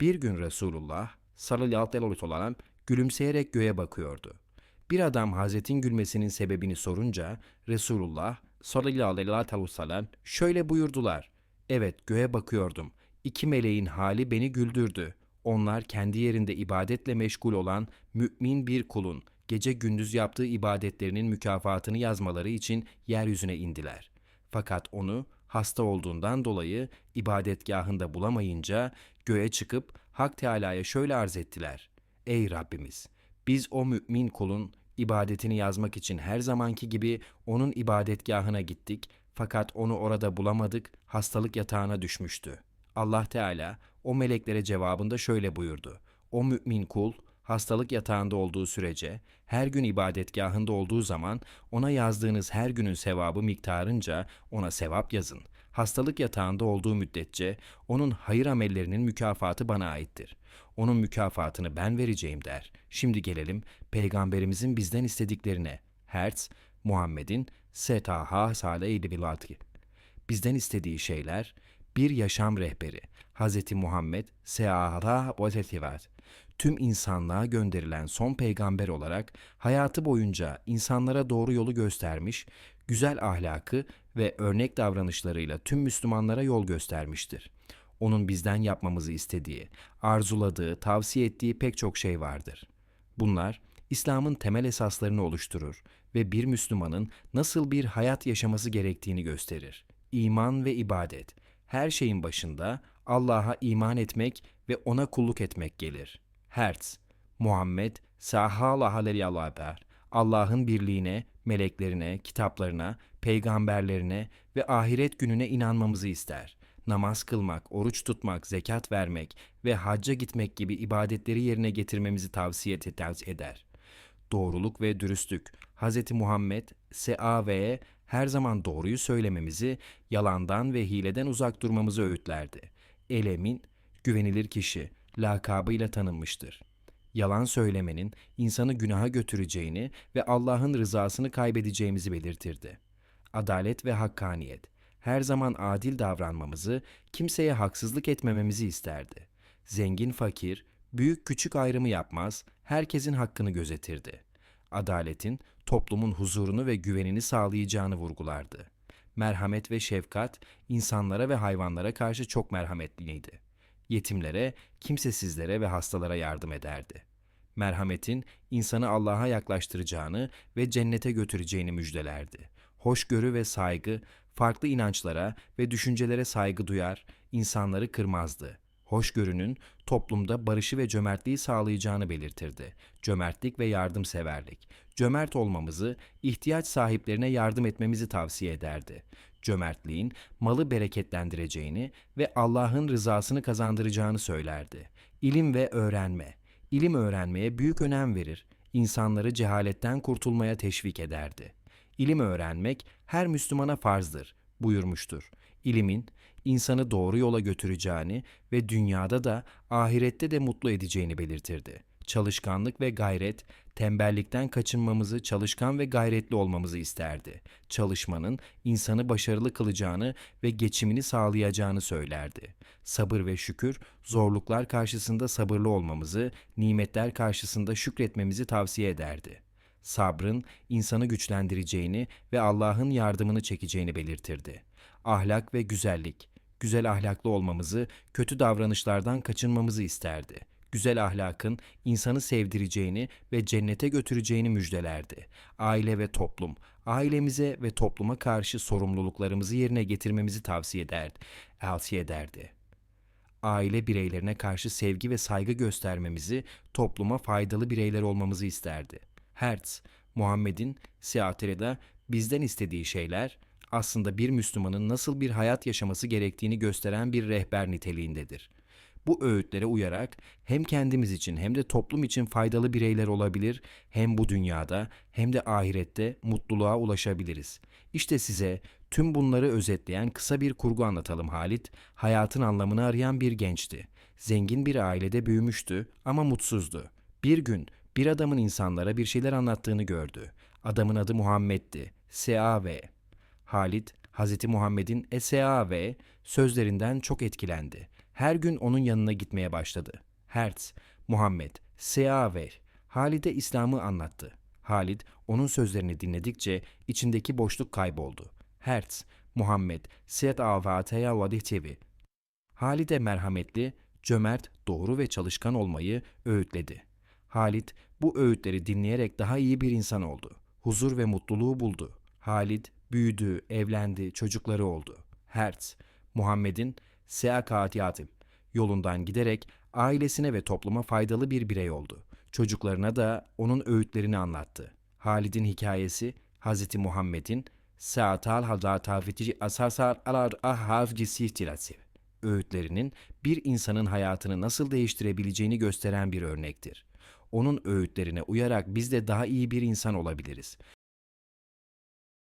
Bir gün Resulullah sallallahu aleyhi ve sellem gülümseyerek göğe bakıyordu. Bir adam Hazret'in gülmesinin sebebini sorunca Resulullah sallallahu aleyhi ve sellem şöyle buyurdular. Evet göğe bakıyordum. İki meleğin hali beni güldürdü. Onlar kendi yerinde ibadetle meşgul olan mümin bir kulun gece gündüz yaptığı ibadetlerinin mükafatını yazmaları için yeryüzüne indiler. Fakat onu hasta olduğundan dolayı ibadetgahında bulamayınca göğe çıkıp Hak Teala'ya şöyle arz ettiler. Ey Rabbimiz! Biz o mümin kulun ibadetini yazmak için her zamanki gibi onun ibadetgahına gittik fakat onu orada bulamadık, hastalık yatağına düşmüştü. Allah Teala o meleklere cevabında şöyle buyurdu. O mümin kul hastalık yatağında olduğu sürece, her gün ibadetgahında olduğu zaman ona yazdığınız her günün sevabı miktarınca ona sevap yazın. Hastalık yatağında olduğu müddetçe onun hayır amellerinin mükafatı bana aittir. Onun mükafatını ben vereceğim der. Şimdi gelelim peygamberimizin bizden istediklerine. Hertz, Muhammed'in Setaha Salih Bilatı. Bizden istediği şeyler bir yaşam rehberi. Hz. Muhammed Seara ve Tetivat tüm insanlığa gönderilen son peygamber olarak hayatı boyunca insanlara doğru yolu göstermiş, güzel ahlakı ve örnek davranışlarıyla tüm Müslümanlara yol göstermiştir. Onun bizden yapmamızı istediği, arzuladığı, tavsiye ettiği pek çok şey vardır. Bunlar İslam'ın temel esaslarını oluşturur ve bir Müslümanın nasıl bir hayat yaşaması gerektiğini gösterir. İman ve ibadet. Her şeyin başında Allah'a iman etmek ve ona kulluk etmek gelir. Hertz, Muhammed, Sahalah Allah'ın birliğine, meleklerine, kitaplarına, peygamberlerine ve ahiret gününe inanmamızı ister. Namaz kılmak, oruç tutmak, zekat vermek ve hacca gitmek gibi ibadetleri yerine getirmemizi tavsiye eder. Doğruluk ve dürüstlük. Hz. Muhammed, S.A.V.'ye her zaman doğruyu söylememizi, yalandan ve hileden uzak durmamızı öğütlerdi. Elemin, güvenilir kişi, lakabıyla tanınmıştır. Yalan söylemenin insanı günaha götüreceğini ve Allah'ın rızasını kaybedeceğimizi belirtirdi. Adalet ve hakkaniyet. Her zaman adil davranmamızı, kimseye haksızlık etmememizi isterdi. Zengin fakir, büyük küçük ayrımı yapmaz, herkesin hakkını gözetirdi. Adaletin toplumun huzurunu ve güvenini sağlayacağını vurgulardı. Merhamet ve şefkat insanlara ve hayvanlara karşı çok merhametliydi yetimlere, kimsesizlere ve hastalara yardım ederdi. Merhametin insanı Allah'a yaklaştıracağını ve cennete götüreceğini müjdelerdi. Hoşgörü ve saygı, farklı inançlara ve düşüncelere saygı duyar, insanları kırmazdı. Hoşgörünün toplumda barışı ve cömertliği sağlayacağını belirtirdi. Cömertlik ve yardımseverlik. Cömert olmamızı, ihtiyaç sahiplerine yardım etmemizi tavsiye ederdi cömertliğin malı bereketlendireceğini ve Allah'ın rızasını kazandıracağını söylerdi. İlim ve öğrenme. İlim öğrenmeye büyük önem verir, insanları cehaletten kurtulmaya teşvik ederdi. İlim öğrenmek her Müslümana farzdır buyurmuştur. İlimin insanı doğru yola götüreceğini ve dünyada da ahirette de mutlu edeceğini belirtirdi çalışkanlık ve gayret, tembellikten kaçınmamızı, çalışkan ve gayretli olmamızı isterdi. Çalışmanın insanı başarılı kılacağını ve geçimini sağlayacağını söylerdi. Sabır ve şükür, zorluklar karşısında sabırlı olmamızı, nimetler karşısında şükretmemizi tavsiye ederdi. Sabrın insanı güçlendireceğini ve Allah'ın yardımını çekeceğini belirtirdi. Ahlak ve güzellik, güzel ahlaklı olmamızı, kötü davranışlardan kaçınmamızı isterdi güzel ahlakın insanı sevdireceğini ve cennete götüreceğini müjdelerdi. Aile ve toplum, ailemize ve topluma karşı sorumluluklarımızı yerine getirmemizi tavsiye ederdi. Tavsiye ederdi. Aile bireylerine karşı sevgi ve saygı göstermemizi, topluma faydalı bireyler olmamızı isterdi. Hertz, Muhammed'in Siatira'da bizden istediği şeyler, aslında bir Müslümanın nasıl bir hayat yaşaması gerektiğini gösteren bir rehber niteliğindedir. Bu öğütlere uyarak hem kendimiz için hem de toplum için faydalı bireyler olabilir, hem bu dünyada hem de ahirette mutluluğa ulaşabiliriz. İşte size tüm bunları özetleyen kısa bir kurgu anlatalım Halit. Hayatın anlamını arayan bir gençti. Zengin bir ailede büyümüştü ama mutsuzdu. Bir gün bir adamın insanlara bir şeyler anlattığını gördü. Adamın adı Muhammed'di. S.A.V. Halit, Hz. Muhammed'in S.A.V. sözlerinden çok etkilendi Her gün onun yanına gitmeye başladı. Hertz, Muhammed, Sea ver. Halid'e İslam'ı anlattı. Halid onun sözlerini dinledikçe içindeki boşluk kayboldu. Hertz, Muhammed, Seyyed Avateya Vadihçevi. Halid'e merhametli, cömert, doğru ve çalışkan olmayı öğütledi. Halit bu öğütleri dinleyerek daha iyi bir insan oldu. Huzur ve mutluluğu buldu. Halit büyüdü, evlendi, çocukları oldu. Hertz, Muhammed'in Seakatiyatim yolundan giderek ailesine ve topluma faydalı bir birey oldu. Çocuklarına da onun öğütlerini anlattı. Halid'in hikayesi Hz. Muhammed'in Saatal Hazatafiti Asasar Alar Ahhavci Sihtilasi öğütlerinin bir insanın hayatını nasıl değiştirebileceğini gösteren bir örnektir. Onun öğütlerine uyarak biz de daha iyi bir insan olabiliriz.